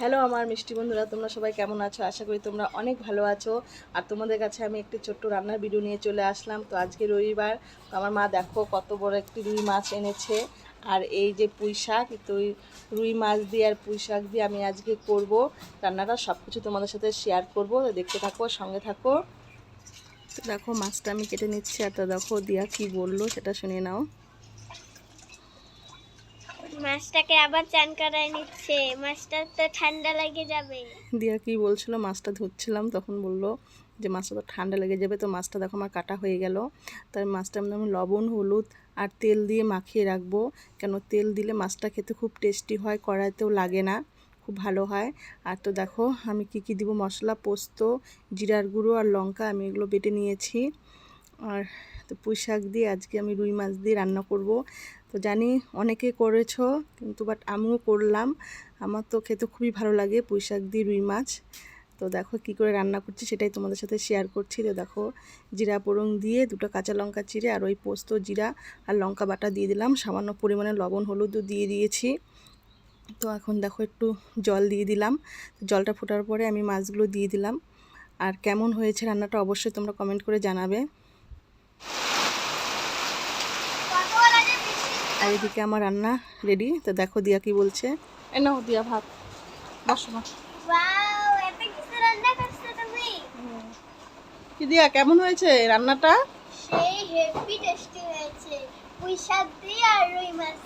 Hello আমার মিষ্টি বন্ধুরা, তোমরা সবাই কেমন আছো? আশা করি তোমরা অনেক ভালো আছো। আর তোমাদের কাছে আমি একটি ছোট্ট রান্নার ভিডিও নিয়ে চলে আসলাম। তো আজকে রবিবার, তো আমার মা দেখো কত বড় একটি রুই মাছ এনেছে। আর এই যে পুঁই শাক, তো রুই মাছ দিয়ে আর পুঁই শাক দিয়ে আমি আজকে করব। রান্নাটা সব কিছু তোমাদের সাথে শেয়ার করব। দেখতে থাকো, সঙ্গে থাকো। তো দেখো, মাছটা আমি কেটে নিচ্ছি। আর তো দেখো, দিয়া কি বলল সেটা শুনে নাও। মাছটাকে আবার চান করায় নিচ্ছে। মাছটা তো ঠান্ডা লেগে যাবে। দিয়া কি বলছিল, মাছটা ধরছিলাম, তখন বলল যে, মাছটা তো ঠান্ডা লেগে যাবে, তো মাছটা দেখো আমার কাটা হয়ে গেল। তার মাছটা আমি লবণ, হলুদ আর তেল দিয়ে মাখিয়ে রাখব। কেন তেল দিলে মাছটা খেতে খুব টেস্টি হয়, কড়াইতেও লাগে না, খুব ভালো হয়। আর তো দেখো, আমি কি কি দিব? মশলা, পোস্ত, জিরার গুঁড়ো আর লঙ্কা, আমি এগুলো বেটে নিয়েছি। আর তো পুঁই শাক দিয়ে আজকে আমি রুই মাছ দিয়ে রান্না করব। তো জানি অনেকে করেছ, কিন্তু বাট আমিও করলাম। আমার তো খেতে খুবই ভালো লাগে পুঁই শাক দিয়ে রুই মাছ। তো দেখো কি করে রান্না করছি সেটাই তোমাদের সাথে শেয়ার করছি। তো দেখো জিরা পোড়ং দিয়ে দুটো কাঁচা লঙ্কা চিড়ে আর ওই পোস্ত জিরা আর লঙ্কা বাটা দিয়ে দিলাম। সামান্য পরিমাণে লবণ, হলুদও দিয়ে দিয়েছি। তো এখন দেখো একটু জল দিয়ে দিলাম। জলটা ফোটার পরে আমি মাছগুলো দিয়ে দিলাম। আর কেমন হয়েছে রান্নাটা অবশ্যই তোমরা কমেন্ট করে জানাবে। আর এদিকে আমার রান্না রেডি তো দেখো দিয়া কি বলছে। এ নাও দিয়া ভাত। বসো কি দিয়া কেমন হয়েছে রান্নাটা? সেই হেভি টেস্টি হয়েছে। পুঁই শাক দিয়ে আর রুই মাছ